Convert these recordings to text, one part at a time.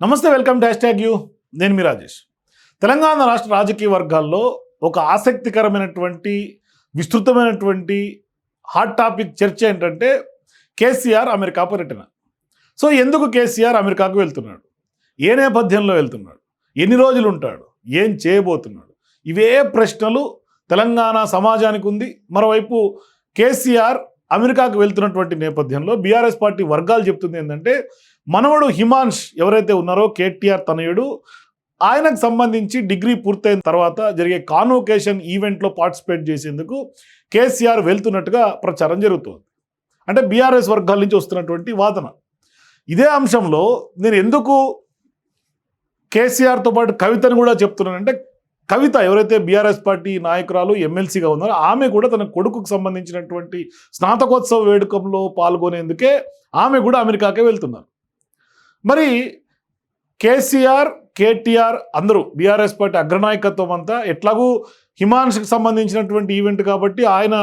నమస్తే welcome dash tag you. నేను మీ రాజేష్. తెలంగాణ రాష్ట్ర రాజకీయ వర్గాల్లో ఒక ఆసక్తికరమైనటువంటి విస్తృతమైనటువంటి హాట్ టాపిక్ చర్చ ఏంటంటే కేసీఆర్ అమెరికా పర్యటన. సో ఎందుకు కేసీఆర్ అమెరికాకు వెళ్తున్నాడు? ఏ నేపథ్యంలో వెళ్తున్నాడు? ఎన్ని రోజులు ఉంటాడు? ఏం చేయబోతున్నాడు? ఇవే ప్రశ్నలు తెలంగాణ సమాజానికి ఉంది. మరోవైపు కేసీఆర్ అమెరికాకు వెళ్తున్నటువంటి నేపథ్యంలో బీఆర్ఎస్ పార్టీ వర్గాలు చెప్తుంది ఏంటంటే మనవడు హిమాంష్ ఎవరైతే ఉన్నారో కేటీఆర్ తనయుడు ఆయనకు సంబంధించి డిగ్రీ పూర్తయిన తర్వాత జరిగే కాన్వొకేషన్ ఈవెంట్లో పార్టిసిపేట్ చేసేందుకు కేసీఆర్ వెళ్తున్నట్టుగా ప్రచారం జరుగుతోంది. అంటే బీఆర్ఎస్ వర్గాల నుంచి వస్తున్నటువంటి వాదన. ఇదే అంశంలో నేను ఎందుకు కేసీఆర్తో పాటు కవితను కూడా చెప్తున్నానంటే కవిత ఎవరైతే బీఆర్ఎస్ పార్టీ నాయకురాలు ఎమ్మెల్సీగా ఉన్నారో ఆమె కూడా తన కొడుకుకు సంబంధించినటువంటి స్నాతకోత్సవ వేడుకల్లో పాల్గొనేందుకే ఆమె కూడా అమెరికాకే వెళ్తున్నారు. మరి కేసీఆర్ కేటీఆర్ అందరూ బీఆర్ఎస్ పార్టీ అగ్రనాయకత్వం అంతా ఎట్లాగూ హిమాంష్కి సంబంధించినటువంటి ఈవెంట్ కాబట్టి ఆయన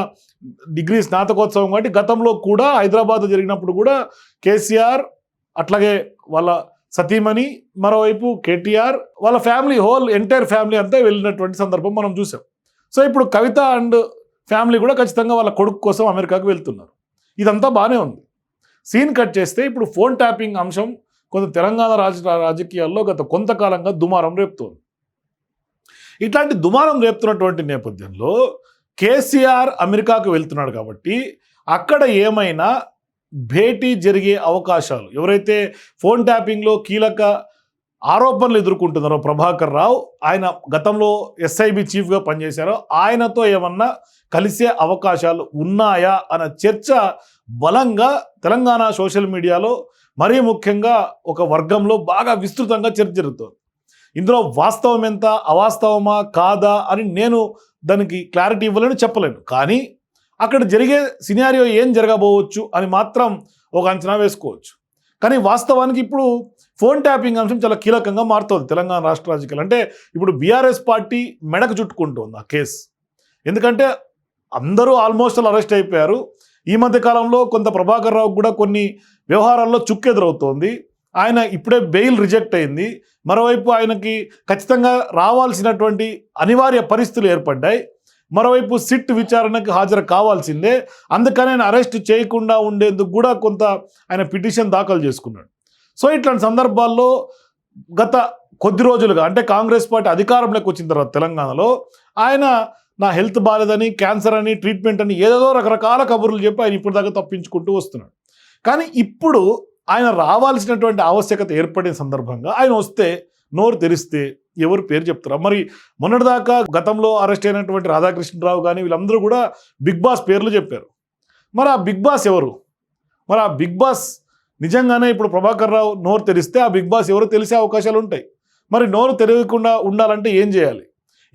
డిగ్రీ స్నాతకోత్సవం కాబట్టి గతంలో కూడా హైదరాబాద్ జరిగినప్పుడు కూడా కేసీఆర్ అట్లాగే వాళ్ళ సతీమణి మరోవైపు కేటీఆర్ వాళ్ళ ఫ్యామిలీ హోల్ ఎంటైర్ ఫ్యామిలీ అంతా వెళ్ళినటువంటి సందర్భం మనం చూసాం. సో ఇప్పుడు కవిత అండ్ ఫ్యామిలీ కూడా ఖచ్చితంగా వాళ్ళ కొడుకు కోసం అమెరికాకు వెళ్తున్నారు. ఇదంతా బాగానే ఉంది. సీన్ కట్ చేస్తే ఇప్పుడు ఫోన్ ట్యాపింగ్ అంశం కొంత తెలంగాణ రాజ రాజకీయాల్లో గత కొంతకాలంగా దుమారం రేపుతోంది. ఇట్లాంటి దుమారం రేపుతున్నటువంటి నేపథ్యంలో కేసీఆర్ అమెరికాకు వెళ్తున్నాడు కాబట్టి అక్కడ ఏమైనా భేటీ జరిగే అవకాశాలు ఎవరైతే ఫోన్ ట్యాపింగ్లో కీలక ఆరోపణలు ఎదుర్కొంటున్నారో ప్రభాకర్ రావు ఆయన గతంలో ఎస్ఐబి చీఫ్గా పనిచేశారో ఆయనతో ఏమన్నా కలిసే అవకాశాలు ఉన్నాయా అన్న చర్చ బలంగా తెలంగాణ సోషల్ మీడియాలో మరీ ముఖ్యంగా ఒక వర్గంలో బాగా విస్తృతంగా చర్చ జరుగుతుంది. ఇందులో వాస్తవం ఎంత అవాస్తవమా కాదా అని నేను దానికి క్లారిటీ ఇవ్వలేను చెప్పలేను. కానీ అక్కడ జరిగే సినారియో ఏం జరగబోవచ్చు అని మాత్రం ఒక అంచనా వేసుకోవచ్చు. కానీ వాస్తవానికి ఇప్పుడు ఫోన్ ట్యాపింగ్ అంశం చాలా కీలకంగా మారుతుంది తెలంగాణ రాష్ట్ర రాజకీయాలు. అంటే ఇప్పుడు బీఆర్ఎస్ పార్టీ మెడకు చుట్టుకుంటుంది ఆ కేసు. ఎందుకంటే అందరూ ఆల్మోస్ట్ అరెస్ట్ అయిపోయారు. ఈ మధ్య కాలంలో కొంత ప్రభాకర్ రావు కూడా కొన్ని వ్యవహారాల్లో చుక్కెదురవుతోంది. ఆయన ఇప్పుడే బెయిల్ రిజెక్ట్ అయింది. మరోవైపు ఆయనకి ఖచ్చితంగా రావాల్సినటువంటి అనివార్య పరిస్థితులు ఏర్పడ్డాయి. మరోవైపు సిట్ విచారణకు హాజరు కావాల్సిందే. అందుకని ఆయన అరెస్ట్ చేయకుండా ఉండేందుకు కూడా కొంత ఆయన పిటిషన్ దాఖలు చేసుకున్నాడు. సో ఇట్లాంటి సందర్భాల్లో గత కొద్ది రోజులుగా అంటే కాంగ్రెస్ పార్టీ అధికారంలోకి వచ్చిన తర్వాత తెలంగాణలో ఆయన నా హెల్త్ బాగాలేదని క్యాన్సర్ అని ట్రీట్మెంట్ అని ఏదేదో రకరకాల కబుర్లు చెప్పి ఆయన ఇప్పుడు దాకా తప్పించుకుంటూ వస్తున్నాడు. కానీ ఇప్పుడు ఆయన రావాల్సినటువంటి ఆవశ్యకత ఏర్పడిన సందర్భంగా ఆయన వస్తే నోరు తెరిస్తే ఎవరు పేరు చెప్తారు? మరి మొన్నటిదాకా గతంలో అరెస్ట్ అయినటువంటి రాధాకృష్ణరావు కానీ వీళ్ళందరూ కూడా బిగ్ బాస్ పేర్లు చెప్పారు. మరి ఆ బిగ్ బాస్ ఎవరు? మరి ఆ బిగ్ బాస్ నిజంగానే ఇప్పుడు ప్రభాకర్ రావు నోరు తెరిస్తే ఆ బిగ్ బాస్ ఎవరు తెలిసే అవకాశాలు ఉంటాయి మరి నోరు తెరవకుండా ఉండాలంటే ఏం చేయాలి?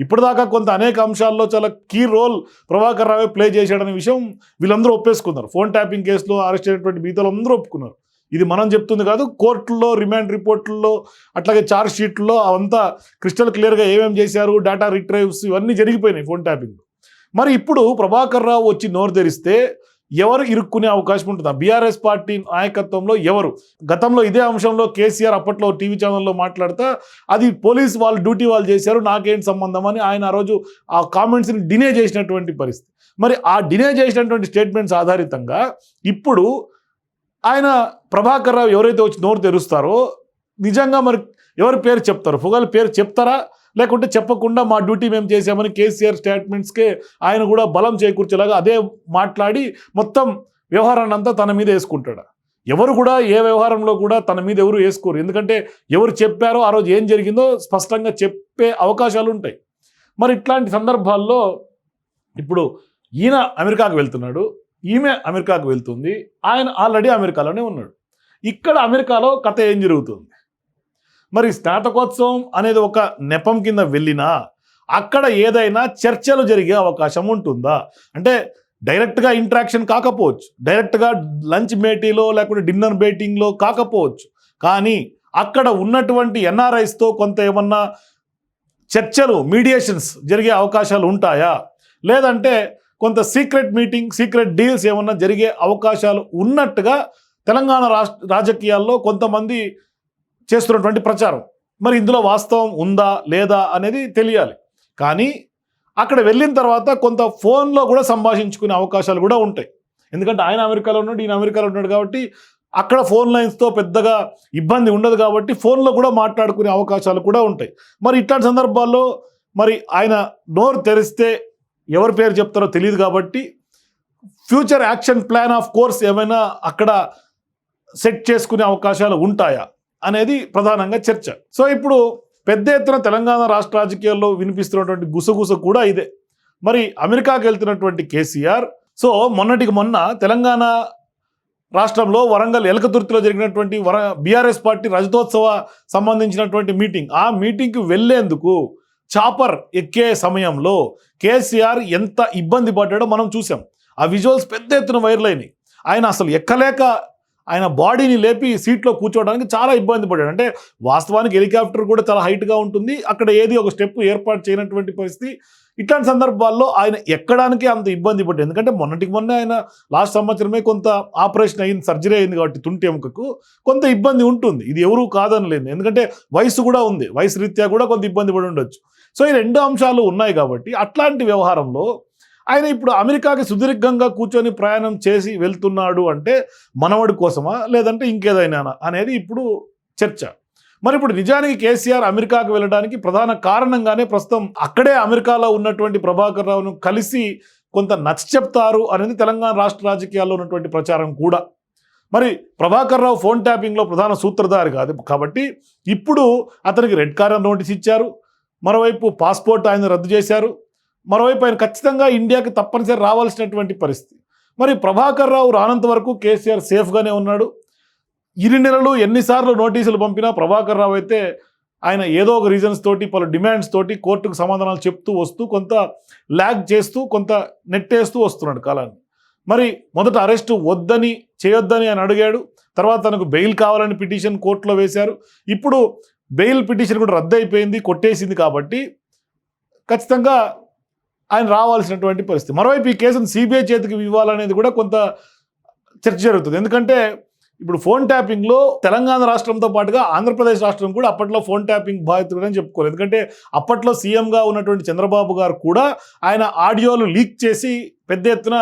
ఇప్పటిదాకా కొంత అనేక అంశాల్లో చాలా కీ రోల్ ప్రభాకర్ రావే ప్లే చేశాడనే విషయం వీళ్ళందరూ ఒప్పేసుకున్నారు. ఫోన్ ట్యాపింగ్ కేసులో అరెస్ట్ అయినటువంటి మిగతాలు అందరూ ఒప్పుకున్నారు. ఇది మనం చెప్తుంది కాదు కోర్టుల్లో రిమాండ్ రిపోర్టుల్లో అట్లాగే ఛార్జ్ షీట్లో అవంతా క్రిస్టల్ క్లియర్గా ఏమేమి చేశారు డేటా రిట్రైవ్స్ ఇవన్నీ జరిగిపోయినాయి ఫోన్ ట్యాపింగ్ మరి ఇప్పుడు ప్రభాకర్ రావు వచ్చి నోరు తెరిస్తే ఎవరు ఇరుక్కునే అవకాశం ఉంటుంది. బీఆర్ఎస్ పార్టీ నాయకత్వంలో ఎవరు? గతంలో ఇదే అంశంలో కేసీఆర్ అప్పట్లో టీవీ ఛానల్లో మాట్లాడతా అది పోలీస్ వాళ్ళు డ్యూటీ వాళ్ళు చేశారు నాకేంటి సంబంధం అని ఆయన ఆ రోజు ఆ కామెంట్స్ని డినే చేసినటువంటి పరిస్థితి. మరి ఆ డినే చేసినటువంటి స్టేట్మెంట్స్ ఆధారితంగా ఇప్పుడు ఆయన ప్రభాకర్ రావు ఎవరైతే వచ్చి నోరు తెరుస్తారో నిజంగా మరి ఎవరి పేరు చెప్తారు? ఫుగాల పేరు చెప్తారా? లేకుంటే చెప్పకుండా మా డ్యూటీ మేము చేసామని కేసీఆర్ స్టేట్మెంట్స్కే ఆయన కూడా బలం చేకూర్చేలాగా అదే మాట్లాడి మొత్తం వ్యవహారాన్ని అంతా తన మీద వేసుకుంటాడు. ఎవరు కూడా ఏ వ్యవహారంలో కూడా తన మీద ఎవరు వేసుకోరు. ఎందుకంటే ఎవరు చెప్పారో ఆ రోజు ఏం జరిగిందో స్పష్టంగా చెప్పే అవకాశాలు ఉంటాయి. మరి ఇట్లాంటి సందర్భాల్లో ఇప్పుడు ఈయన అమెరికాకు వెళ్తున్నాడు ఈమె అమెరికాకు వెళ్తుంది ఆయన ఆల్రెడీ అమెరికాలోనే ఉన్నాడు. ఇక్కడ అమెరికాలో కథ ఏం జరుగుతుంది? మరి స్నాతకోత్సవం అనేది ఒక నెపం కింద వెళ్ళినా అక్కడ ఏదైనా చర్చలు జరిగే అవకాశం ఉంటుందా? అంటే డైరెక్ట్గా ఇంట్రాక్షన్ కాకపోవచ్చు. డైరెక్ట్గా లంచ్ భేటీలో లేకుంటే డిన్నర్ భేటింగ్లో కాకపోవచ్చు. కానీ అక్కడ ఉన్నటువంటి ఎన్ఆర్ఐస్తో కొంత ఏమన్నా చర్చలు మీడియేషన్స్ జరిగే అవకాశాలు ఉంటాయా? లేదంటే కొంత సీక్రెట్ మీటింగ్ సీక్రెట్ డీల్స్ ఏమన్నా జరిగే అవకాశాలు ఉన్నట్టుగా తెలంగాణ రాష్ట్ర రాజకీయాల్లో కొంతమంది చేస్తున్నటువంటి ప్రచారం. మరి ఇందులో వాస్తవం ఉందా లేదా అనేది తెలియాలి. కానీ అక్కడ వెళ్ళిన తర్వాత కొంత ఫోన్లో కూడా సంభాషించుకునే అవకాశాలు కూడా ఉంటాయి. ఎందుకంటే ఆయన అమెరికాలో ఉన్నాడు ఈయన అమెరికాలో ఉన్నాడు కాబట్టి అక్కడ ఫోన్ లైన్స్తో పెద్దగా ఇబ్బంది ఉండదు కాబట్టి ఫోన్లో కూడా మాట్లాడుకునే అవకాశాలు కూడా ఉంటాయి. మరి ఇట్లాంటి సందర్భాల్లో మరి ఆయన నోరు తెరిస్తే ఎవరి పేరు చెప్తారో తెలియదు కాబట్టి future action plan of course ఏమైనా అక్కడ సెట్ చేసుకునే అవకాశాలు ఉంటాయా? అనేది ప్రధానంగా చర్చ. సో ఇప్పుడు పెద్ద ఎత్తున తెలంగాణ రాష్ట్ర రాజకీయాల్లో వినిపిస్తున్నటువంటి గుసగుస కూడా ఇదే. మరి అమెరికాకి వెళ్తున్నటువంటి కేసీఆర్ సో మొన్నటికి మొన్న తెలంగాణ రాష్ట్రంలో వరంగల్ ఎలకతుర్తిలో జరిగినటువంటి వర బీఆర్ఎస్ పార్టీ రజతోత్సవ సంబంధించినటువంటి మీటింగ్. ఆ మీటింగ్కి వెళ్ళేందుకు చాపర్ ఎక్కే సమయంలో కేసీఆర్ ఎంత ఇబ్బంది పడ్డాడో మనం చూసాం ఆ విజువల్స్ పెద్ద ఎత్తున వైరల్ అయినాయి. ఆయన అసలు ఎక్కలేక ఆయన బాడీని లేపి సీట్లో కూర్చోవడానికి చాలా ఇబ్బంది పడ్డాడు. అంటే వాస్తవానికి హెలికాప్టర్ కూడా చాలా హైట్గా ఉంటుంది. అక్కడ ఏది ఒక స్టెప్ ఏర్పాటు చేయనటువంటి పరిస్థితి. ఇట్లాంటి సందర్భాల్లో ఆయన ఎక్కడానికి అంత ఇబ్బంది పడ్డాడు. ఎందుకంటే మొన్నటికి మొన్న ఆయన లాస్ట్ సంవత్సరమే కొంత ఆపరేషన్ అయింది సర్జరీ అయింది కాబట్టి తుంటి ఎముకకు. కొంత ఇబ్బంది ఉంటుంది. ఇది ఎవరు కాదనలేదు ఎందుకంటే వయసు కూడా ఉంది. వయసు రీత్యా కూడా కొంత ఇబ్బంది పడి ఉండొచ్చు. సో ఈ రెండు అంశాలు ఉన్నాయి కాబట్టి అట్లాంటి వ్యవహారంలో ఆయన ఇప్పుడు అమెరికాకి సుదీర్ఘంగా కూర్చొని ప్రయాణం చేసి వెళ్తున్నాడు అంటే మనవడి కోసమా? లేదంటే ఇంకేదైనా అనేది ఇప్పుడు చర్చ. మరి ఇప్పుడు నిజానికి కేసీఆర్ అమెరికాకు వెళ్ళడానికి ప్రధాన కారణంగానే ప్రస్తుతం అక్కడే అమెరికాలో ఉన్నటువంటి ప్రభాకర్ రావును కలిసి కొంత నచ్చ చెప్తారు అనేది తెలంగాణ రాష్ట్ర రాజకీయాల్లో ఉన్నటువంటి ప్రచారం కూడా. మరి ప్రభాకర్ రావు ఫోన్ ట్యాపింగ్లో ప్రధాన సూత్రధారి కాదు కాబట్టి ఇప్పుడు అతనికి రెడ్ కార్నర్ నోటీస్ ఇచ్చారు. మరోవైపు పాస్పోర్ట్ ఆయన రద్దు చేశారు. మరోవైపు ఆయన ఖచ్చితంగా ఇండియాకి తప్పనిసరి రావాల్సినటువంటి పరిస్థితి. మరి ప్రభాకర్ రావు రానంత వరకు కేసీఆర్ సేఫ్గానే ఉన్నాడు. ఇరు నెలలు ఎన్నిసార్లు నోటీసులు పంపినా ప్రభాకర్ రావు అయితే ఆయన ఏదో ఒక రీజన్స్ తోటి పలు డిమాండ్స్ తోటి కోర్టుకు సమాధానాలు చెప్తూ వస్తూ కొంత ల్యాగ్ చేస్తూ కొంత నెట్టేస్తూ వస్తున్నాడు కాలాన్ని. మరి మొదట అరెస్టు వద్దని చేయొద్దని ఆయన అడిగాడు. తర్వాత తనకు బెయిల్ కావాలని పిటిషన్ కోర్టులో వేశారు. ఇప్పుడు బెయిల్ పిటిషన్ కూడా రద్దు అయిపోయింది కొట్టేసింది కాబట్టి ఖచ్చితంగా ఆయన రావాల్సినటువంటి పరిస్థితి. మరోవైపు ఈ కేసును సిబిఐ చేతికి ఇవ్వాలనేది కూడా కొంత చర్చ జరుగుతుంది. ఎందుకంటే ఇప్పుడు ఫోన్ ట్యాపింగ్లో తెలంగాణ రాష్ట్రంతో పాటుగా ఆంధ్రప్రదేశ్ రాష్ట్రం కూడా అప్పట్లో ఫోన్ ట్యాపింగ్ బాధితుడని చెప్పుకోలేదు ఎందుకంటే అప్పట్లో సీఎంగా ఉన్నటువంటి చంద్రబాబు గారు కూడా ఆయన ఆడియోలు లీక్ చేసి పెద్ద ఎత్తున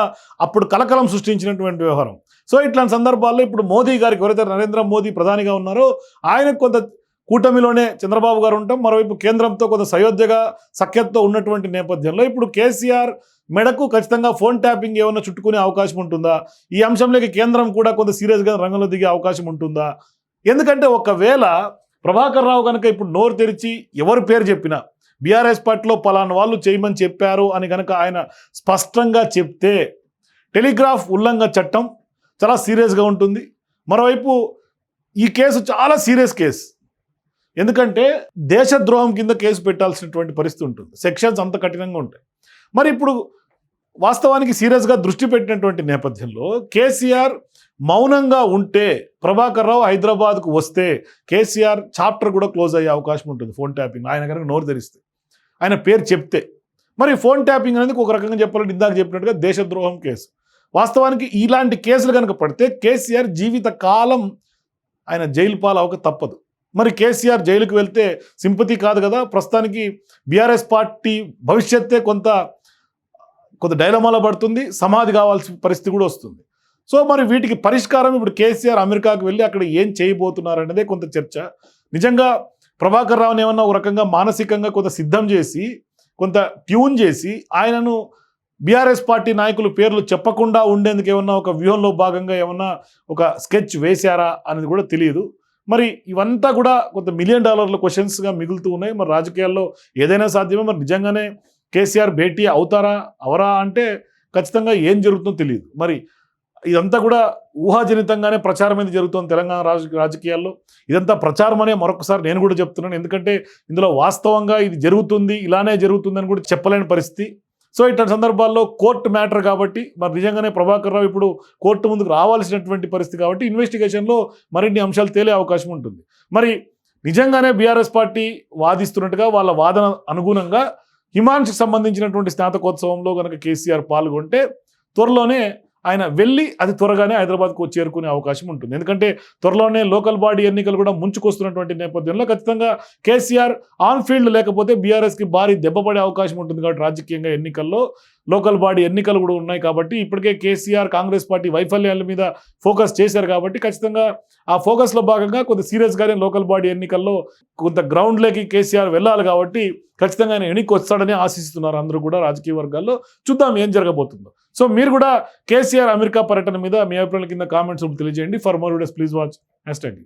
అప్పుడు కలకలం సృష్టించినటువంటి వ్యవహారం. సో ఇట్లాంటి సందర్భాల్లో ఇప్పుడు మోదీ గారికి ఎవరైతే నరేంద్ర మోదీ ప్రధానిగా ఉన్నారో ఆయనకు కొంత కూటమిలోనే చంద్రబాబు గారు ఉంటాం మరోవైపు కేంద్రంతో కొంత సయోధ్యగా సఖ్యతతో ఉన్నటువంటి నేపథ్యంలో ఇప్పుడు కేసీఆర్ మెడకు ఖచ్చితంగా ఫోన్ ట్యాపింగ్ ఏమైనా చుట్టుకునే అవకాశం ఉంటుందా? ఈ అంశంలోకి కేంద్రం కూడా కొంత సీరియస్గా రంగంలో దిగే అవకాశం ఉంటుందా? ఎందుకంటే ఒకవేళ ప్రభాకర్ రావు కనుక ఇప్పుడు నోరు తెరిచి ఎవరి పేరు చెప్పినా బీఆర్ఎస్ పార్టీలో పలానా వాళ్ళు చేయమని చెప్పారు అని కనుక ఆయన స్పష్టంగా చెప్తే టెలిగ్రాఫ్ ఉల్లంఘన చట్టం చాలా సీరియస్గా ఉంటుంది. మరోవైపు ఈ కేసు చాలా సీరియస్ కేసు. ఎందుకంటే దేశద్రోహం కింద కేసు పెట్టాల్సినటువంటి పరిస్థితి ఉంటుంది. సెక్షన్స్ అంత కఠినంగా ఉంటాయి. మరి ఇప్పుడు వాస్తవానికి సీరియస్గా దృష్టి పెట్టినటువంటి నేపథ్యంలో కేసీఆర్ మౌనంగా ఉంటే ప్రభాకర్ రావు హైదరాబాద్కు వస్తే కేసీఆర్ చాప్టర్ కూడా క్లోజ్ అయ్యే అవకాశం ఉంటుంది ఫోన్ ట్యాపింగ్. ఆయన కనుక నోరు తెరిస్తే. ఆయన పేరు చెప్తే. మరి ఫోన్ ట్యాపింగ్ అనేది ఒక రకంగా చెప్పాలంటే ఇందాక చెప్పినట్టుగా దేశద్రోహం కేసు. వాస్తవానికి ఇలాంటి కేసులు కనుక పడితే కేసీఆర్ జీవిత కాలం ఆయన జైలు పాలు అవక తప్పదు. మరి కేసీఆర్ జైలుకు వెళ్తే సింపతి కాదు కదా. ప్రస్తుతానికి బీఆర్ఎస్ పార్టీ భవిష్యత్తే కొంత కొంత డైలమాలో పడుతుంది. సమాధి కావాల్సిన పరిస్థితి కూడా వస్తుంది. సో మరి వీటికి పరిష్కారం ఇప్పుడు కేసీఆర్ అమెరికాకు వెళ్ళి అక్కడ ఏం చేయబోతున్నారు అనేదే కొంత చర్చ. నిజంగా ప్రభాకర్ రావుని ఏమన్నా ఒక రకంగా మానసికంగా కొంత సిద్ధం చేసి కొంత ట్యూన్ చేసి ఆయనను బీఆర్ఎస్ పార్టీ నాయకులు పేర్లు చెప్పకుండా ఉండేందుకు ఏమన్నా ఒక వ్యూహంలో భాగంగా ఏమన్నా ఒక స్కెచ్ వేశారా అనేది కూడా తెలియదు. మరి ఇవంతా కూడా కొంత మిలియన్ డాలర్ల క్వశ్చన్స్గా మిగులుతూ ఉన్నాయి. మరి రాజకీయాల్లో ఏదైనా సాధ్యమే మరి నిజంగానే కేసీఆర్ భేటీ అవుతారా అవరా అంటే ఖచ్చితంగా ఏం జరుగుతుందో తెలియదు. మరి ఇదంతా కూడా ఊహాజనితంగానే ప్రచారం అనేది జరుగుతుంది తెలంగాణ రాజ రాజకీయాల్లో. ఇదంతా ప్రచారం అనే మరొకసారి నేను కూడా చెప్తున్నాను. ఎందుకంటే ఇందులో వాస్తవంగా ఇది జరుగుతుంది ఇలానే జరుగుతుందని కూడా చెప్పలేని పరిస్థితి. సో ఇట్లాంటి సందర్భాల్లో కోర్టు మ్యాటర్ కాబట్టి మరి నిజంగానే ప్రభాకర్ రావు ఇప్పుడు కోర్టు ముందుకు రావాల్సినటువంటి పరిస్థితి కాబట్టి ఇన్వెస్టిగేషన్లో మరిన్ని అంశాలు తేలే అవకాశం ఉంటుంది. మరి నిజంగానే బీఆర్ఎస్ పార్టీ వాదిస్తున్నట్టుగా వాళ్ళ వాదన అనుగుణంగా హిమాంశుకు సంబంధించినటువంటి స్నాతకోత్సవంలో కనుక కేసీఆర్ పాల్గొంటే త్వరలోనే ఆయన వెళ్ళి అది త్వరగానే హైదరాబాద్కు చేరుకునే అవకాశం ఉంటుంది. ఎందుకంటే త్వరలోనే లోకల్ బాడీ ఎన్నికలు కూడా ముంచుకొస్తున్నటువంటి నేపథ్యంలో ఖచ్చితంగా కేసీఆర్ ఆన్ ఫీల్డ్ లేకపోతే బీఆర్ఎస్కి భారీ దెబ్బపడే అవకాశం ఉంటుంది కాబట్టి రాజకీయంగా ఎన్నికల్లో లోకల్ బాడీ ఎన్నికలు కూడా ఉన్నాయి కాబట్టి ఇప్పటికే కేసీఆర్ కాంగ్రెస్ పార్టీ వైఫల్యాల మీద ఫోకస్ చేశారు కాబట్టి ఖచ్చితంగా ఆ ఫోకస్లో భాగంగా కొంత సీరియస్గానే లోకల్ బాడీ ఎన్నికల్లో కొంత గ్రౌండ్లోకి కేసీఆర్ వెళ్ళాలి కాబట్టి ఖచ్చితంగా ఆయన ఎన్నిక వస్తాడని ఆశిస్తున్నారు అందరూ కూడా రాజకీయ వర్గాల్లో. చూద్దాం ఏం జరగబోతుందో. సో మీరు కూడా కేసీఆర్ అమెరికా పర్యటన మీద మీ అభిప్రాయాల కింద కామెంట్స్ తెలియజేయండి. For more videos please watch hashtag